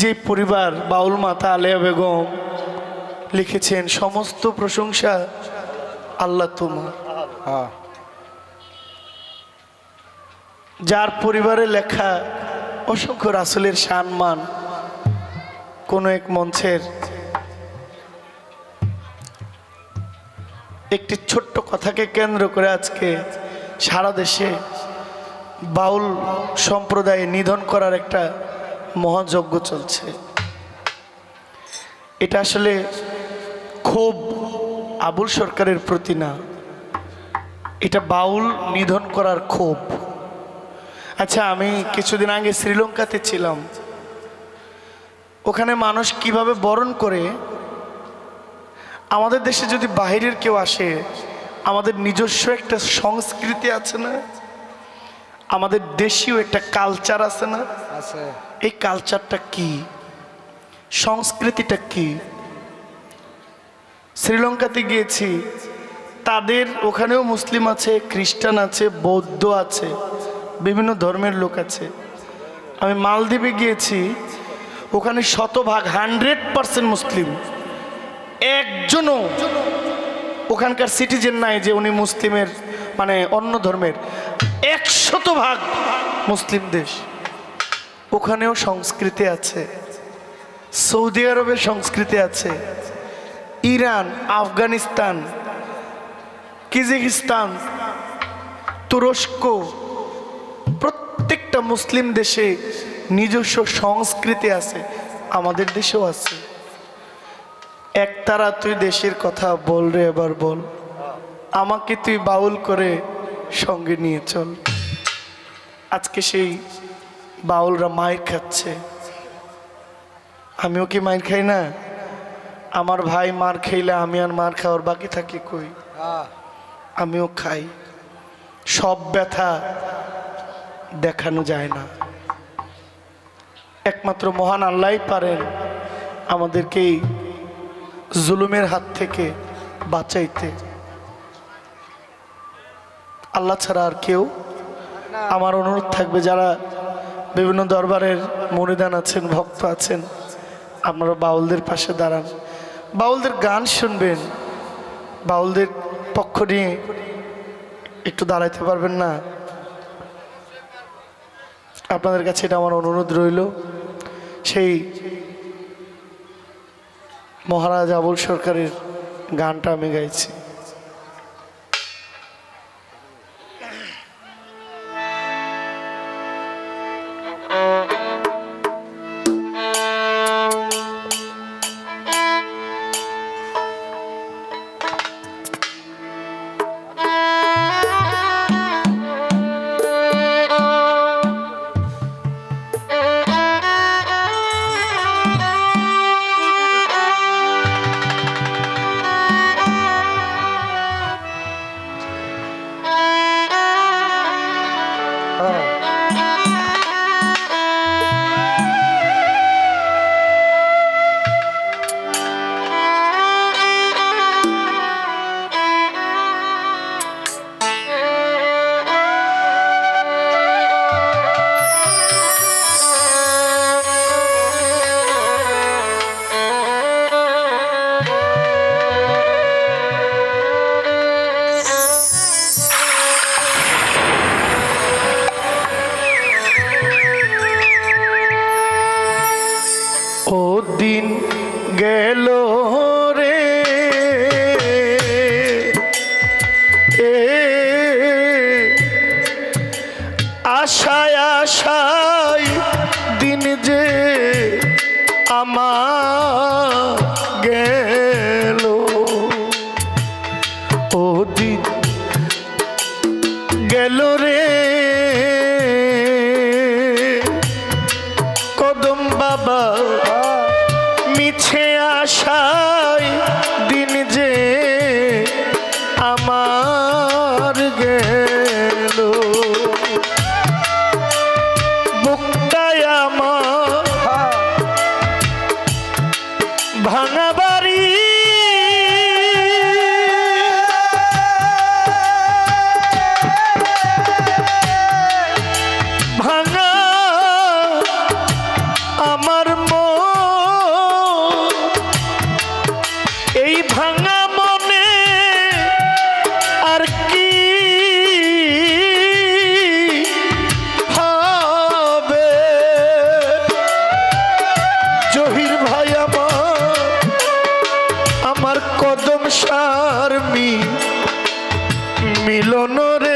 যে পরিবার বাউল মাতা আলেয়া বেগম লিখেছেন সমস্ত প্রশংসা আল্লাহ তোমার। হ্যাঁ। যার পরিবারে লেখা অসংখ্য রাসুলের সম্মান কোন এক মঞ্চের একটি ছোট্ট কথাকে কেন্দ্র করে আজকে সারা দেশে বাউল সম্প্রদায়ে নিধন করার একটা মহাযজ্ঞ চলছে। এটা আসলে খুব আবুল সরকারের প্রতি না। এটা বাউল নিধন করার ক্ষোভ। আচ্ছা আমি কিছুদিন আগে শ্রীলঙ্কাতে ছিলাম। ওখানে মানুষ কীভাবে বরণ করে? আমাদের দেশে যদি বাইরের কেউ আসে, আমাদের নিজস্ব একটা সংস্কৃতি আছে না? আমাদের দেশীয় একটা কালচার আছে না? আছে। এই কালচারটা কি? সংস্কৃতিটা কি? শ্রীলঙ্কাতে গিয়েছি। তাদের ওখানেও মুসলিম আছে, খ্রিস্টান আছে, বৌদ্ধ আছে, বিভিন্ন ধর্মের লোক আছে। আমি মালদ্বীপে গিয়েছি। ওখানে শতভাগ হান্ড্রেড পার্সেন্ট মুসলিম। একজনও ওখানকার সিটিজেন নাই যে উনি মুসলিমের মানে অন্য ধর্মের। একশত ভাগ মুসলিম দেশ। ওখানেও সংস্কৃতি আছে। সৌদি আরবের সংস্কৃতি আছে। ইরান, আফগানিস্তান, কিজিকিস্তান, তুরস্ক, প্রত্যেকটা মুসলিম দেশে নিজস্ব সংস্কৃতি আছে, আমাদের দেশেও আছে। একতারা তুই দেশের কথা বল রে এবার বল। আমাকে তুই বাউল করে সঙ্গে নিয়ে চল। আজকে সেই বাউলরা মায়ের খাচ্ছে। আমিও কি মায়ের খাই না? আমার ভাই মার খেলে আমি আর মার খাওয়ার বাকি থাকি কই? আমিও খাই। সব ব্যথা দেখানো যায় না। একমাত্র মহান আল্লাহই পারেন আমাদেরকে এই জুলুমের হাত থেকে বাঁচাইতে। আল্লাহ ছাড়া আর কেউ আমার অনুরোধ থাকবে যারা বিভিন্ন দরবারের মনিদান আছেন, ভক্ত আছেন। আপনারা বাউলদের পাশে দাঁড়ান। বাউলদের গান শুনবেন। বাউলদের পক্ষ নিয়ে একটু দাঁড়াইতে পারবেন না। আপনাদের কাছে এটা আমার অনুরোধ রইল। সেই মহারাজ আবুল সরকারের গানটা আমি গাইছি। দিন গেল। আশা মিলন রে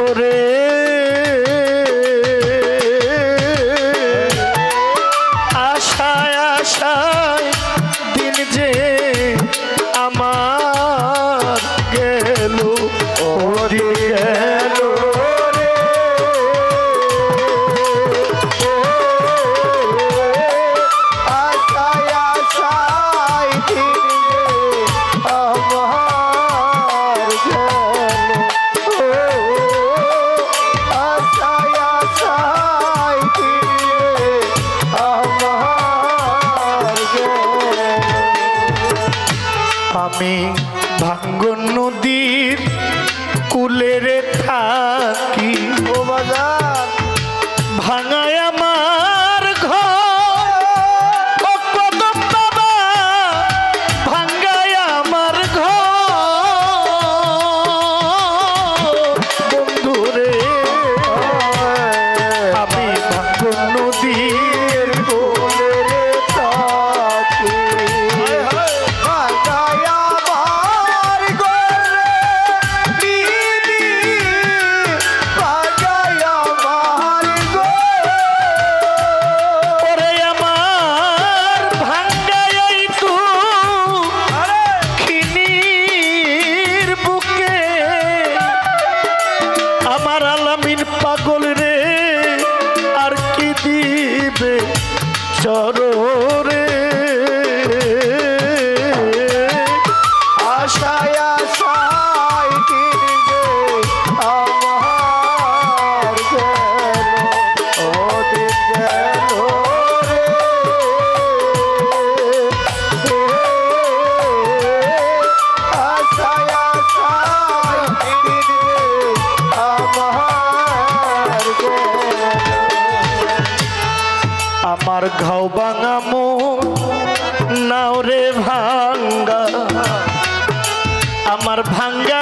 mejores. Me. আমার ভাঙ্গা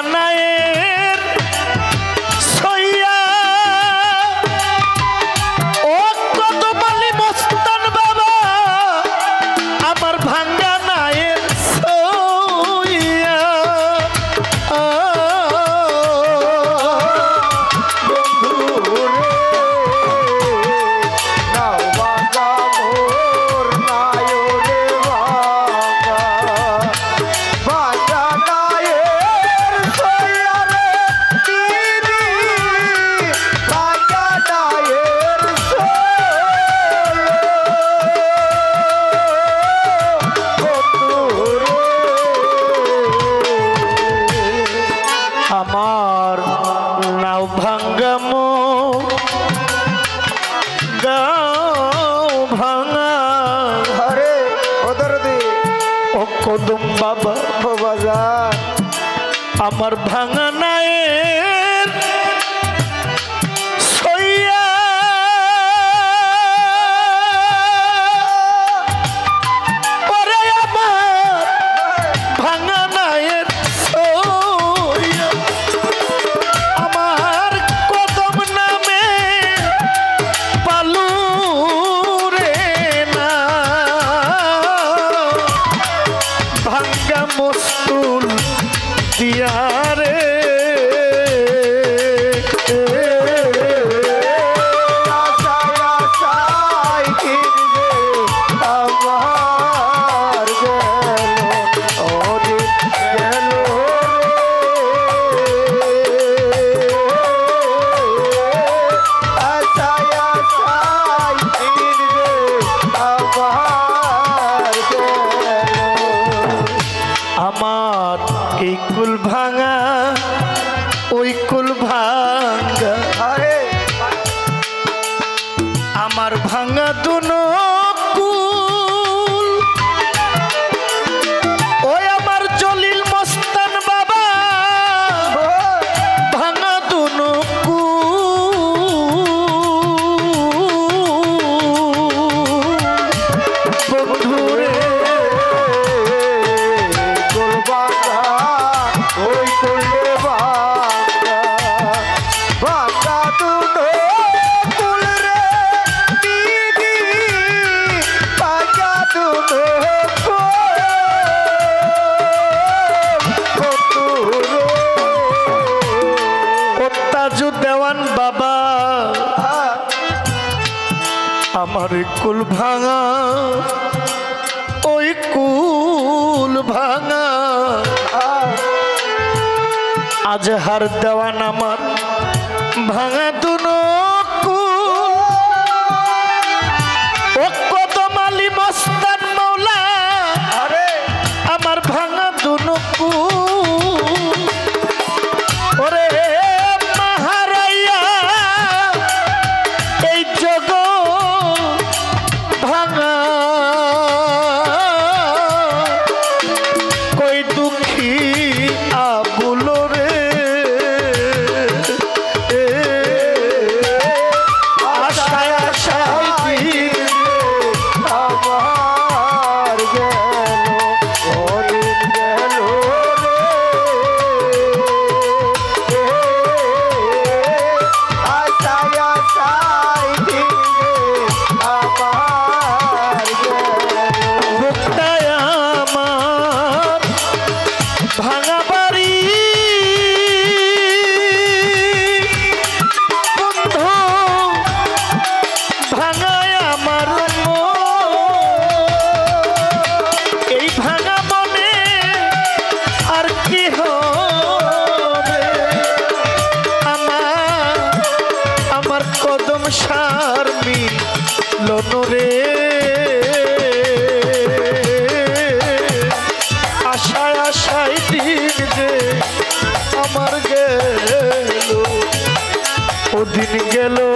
ঘরে ওদের দিয়ে ও কদম বাবা বাবা আমার ভাঙা নাই কুল ভাঙা ওই কুল ভাঙা। আজ হার দেওয়া নামার ভাঙা দুনো দিন গেল?